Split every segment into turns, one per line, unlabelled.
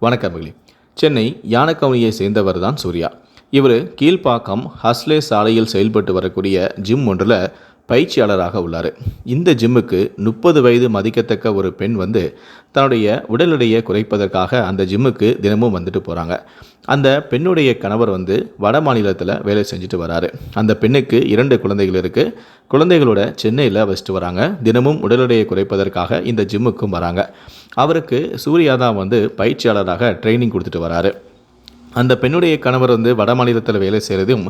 வணக்கம் மகளி சென்னை யானக்கவுனியை சேர்ந்தவர் தான் சூர்யா. இவர் கீழ்ப்பாக்கம் ஹஸ்லே சாலையில் செயல்பட்டு வரக்கூடிய ஜிம் ஒன்றில் பயிற்சியாளராக உள்ளார். இந்த ஜிம்முக்கு முப்பது வயது மதிக்கத்தக்க ஒரு பெண் வந்து தன்னுடைய உடல் எடையை குறைப்பதற்காக அந்த ஜிம்முக்கு தினமும் வந்துட்டு போகிறாங்க அந்த பெண்ணுடைய கணவர் வந்து வட மாநிலத்தில் வேலை செஞ்சுட்டு வராரு. அந்த பெண்ணுக்கு இரண்டு குழந்தைகள் இருக்குது குழந்தைகளோட சென்னையில் வச்சுட்டு வராங்க. தினமும் உடல் எடையை குறைப்பதற்காக இந்த ஜிம்முக்கும் வராங்க. அவருக்கு சூர்யா தான் வந்து பயிற்சியாளராக ட்ரைனிங் கொடுத்துட்டு வராரு. அந்த பெண்ணுடைய கணவர் வந்து வட மாநிலத்தில் வேலை செய்கிறதும்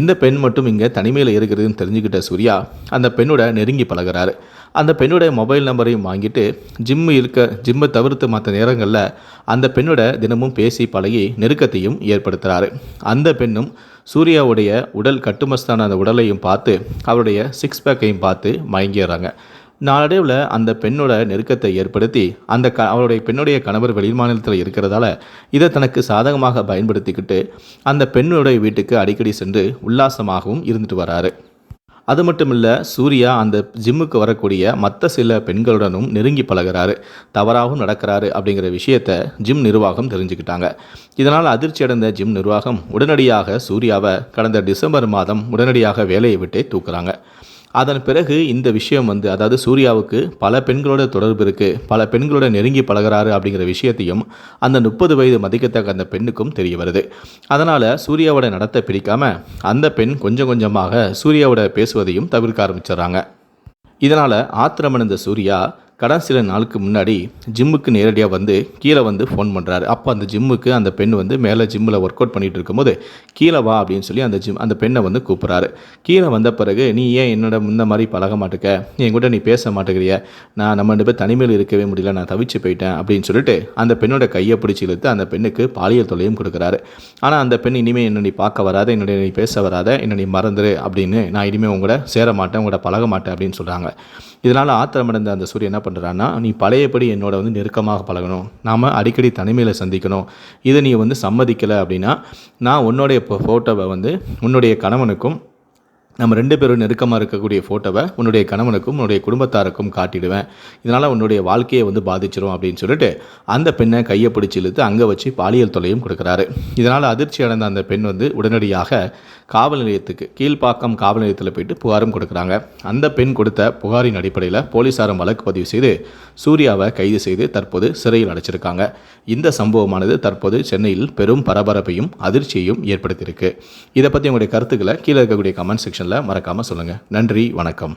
இந்த பெண் மட்டும் இங்கே தனிமையில் இருக்கிறதும் தெரிஞ்சுக்கிட்ட சூர்யா அந்த பெண்ணோட நெருங்கி பழகுறாரு. அந்த பெண்ணுடைய மொபைல் நம்பரையும் வாங்கிட்டு ஜிம் இருக்க ஜிம்மை தவிர்த்து மற்ற நேரங்களில் அந்த பெண்ணோட தினமும் பேசி பழகி நெருக்கத்தையும் ஏற்படுத்துகிறாரு அந்த பெண்ணும் சூர்யாவுடைய உடல் கட்டுமஸ்தான அந்த உடலையும் பார்த்து அவருடைய சிக்ஸ் பேக்கையும் பார்த்து மயங்கிடுறாங்க. நாளடைவில் அந்த பெண்ணோட நெருக்கத்தை ஏற்படுத்தி அந்த க அவருடைய பெண்ணுடைய கணவர் வெளி மாநிலத்தில் இருக்கிறதால இதை தனக்கு சாதகமாக பயன்படுத்திக்கிட்டு அந்த பெண்ணுடைய வீட்டுக்கு அடிக்கடி சென்று உல்லாசமாகவும் இருந்துட்டு வராரு. அது மட்டும் இல்லை சூர்யா அந்த ஜிம்முக்கு வரக்கூடிய மற்ற சில பெண்களுடனும் நெருங்கி பழகுறாரு. தவறாகவும் நடக்கிறாரு அப்படிங்கிற விஷயத்த ஜிம் நிர்வாகம் தெரிஞ்சுக்கிட்டாங்க. இதனால் அதிர்ச்சி அடைந்த ஜிம் நிர்வாகம் உடனடியாக சூர்யாவை கடந்த டிசம்பர் மாதம் உடனடியாக வேலையை விட்டே தூக்குறாங்க. அதன் பிறகு இந்த விஷயம் வந்து அதாவது சூர்யாவுக்கு பல பெண்களோட தொடர்பு இருக்குது பல பெண்களோட நெருங்கி பழகுறாரு அப்படிங்கிற விஷயத்தையும் அந்த முப்பது வயது மதிக்கத்தக்க அந்த பெண்ணுக்கும் தெரிய வருது. அதனால் சூர்யாவோட நடத்தை பிடிக்காமல் அந்த பெண் கொஞ்சம் கொஞ்சமாக சூர்யாவோட பேசுவதையும் தவிர்க்க ஆரம்பிச்சிடுறாங்க. இதனால் ஆத்திரமடைந்த சூர்யா கடந்த சில நாளுக்கு முன்னாடி ஜிம்முக்கு நேரடியாக வந்து கீழே வந்து ஃபோன் பண்ணுறாரு அப்போ அந்த ஜிம்முக்கு அந்த பெண் வந்து மேலே ஜிம்மில் ஒர்க் அவுட் பண்ணிகிட்டு இருக்கும்போது கீழே வா அப்படின்னு சொல்லி அந்த ஜிம் அந்த பெண்ணை வந்து கூப்பிட்றாரு. கீழே வந்த பிறகு நீ ஏன் என்னோட இந்த மாதிரி பழக மாட்டேக்க? என் கூட நீ பேச மாட்டேங்கிறிய. நான் நம்ம ரெண்டு பேர் தனிமையில் இருக்கவே முடியல. நான் தவிச்சு போயிட்டேன். அப்படின்னு சொல்லிட்டு அந்த பெண்ணோட கையை பிடிச்சி இழுத்து அந்த பெண்ணுக்கு பாலியல் தொல்லையும் கொடுக்குறாரு. ஆனால் அந்த பெண் இனிமேல் என்னை நீ பார்க்க வராத? என்னுடைய நீ பேச வராத? என்னை நீ மறந்துரு அப்படின்னு நான் இனிமேல் உங்களோட சேர மாட்டேன். உங்களோட பழக மாட்டேன் அப்படின்னு சொல்கிறாங்க இதனால் ஆத்திரமடைந்த அந்த சூரியன் என்ன பண்ணுறான்னா நீ பழையபடி என்னோட வந்து நெருக்கமாக பழகணும். நாம் அடிக்கடி தனிமையில் சந்திக்கணும். இதை நீ வந்து சம்மதிக்கலை அப்படின்னா நான் உன்னுடைய ஃபோட்டோவை வந்து உன்னுடைய கணவனுக்கும் நம்ம ரெண்டு பேரும் நெருக்கமாக இருக்கக்கூடிய ஃபோட்டோவை உன்னுடைய கணவனுக்கும் உன்னுடைய குடும்பத்தாருக்கும் காட்டிடுவேன். இதனால் உன்னுடைய வாழ்க்கையை வந்து பாதிச்சிடும் அப்படின்னு சொல்லிட்டு அந்த பெண்ணை கையை பிடிச்சி இழுத்து அங்கே வச்சு பாலியல் தொலையும் கொடுக்குறாரு. இதனால் அதிர்ச்சி அடைந்த அந்த பெண் வந்து உடனடியாக காவல் நிலையத்துக்கு கீழ்ப்பாக்கம் காவல் நிலையத்தில் போயிட்டு புகாரும் கொடுக்குறாங்க. அந்த பெண் கொடுத்த புகாரின் அடிப்படையில் போலீஸாரும் வழக்கு பதிவு செய்து சூர்யாவை கைது செய்து தற்போது சிறையில் அடைச்சிருக்காங்க. இந்த சம்பவமானது தற்போது சென்னையில் பெரும் பரபரப்பையும் அதிர்ச்சியையும் ஏற்படுத்தியிருக்கு. இதை பற்றி உங்களுடைய கருத்துக்களை கீழே இருக்கக்கூடிய கமெண்ட் செக்ஷனில் மறக்காமல் சொல்லுங்கள் நன்றி வணக்கம்.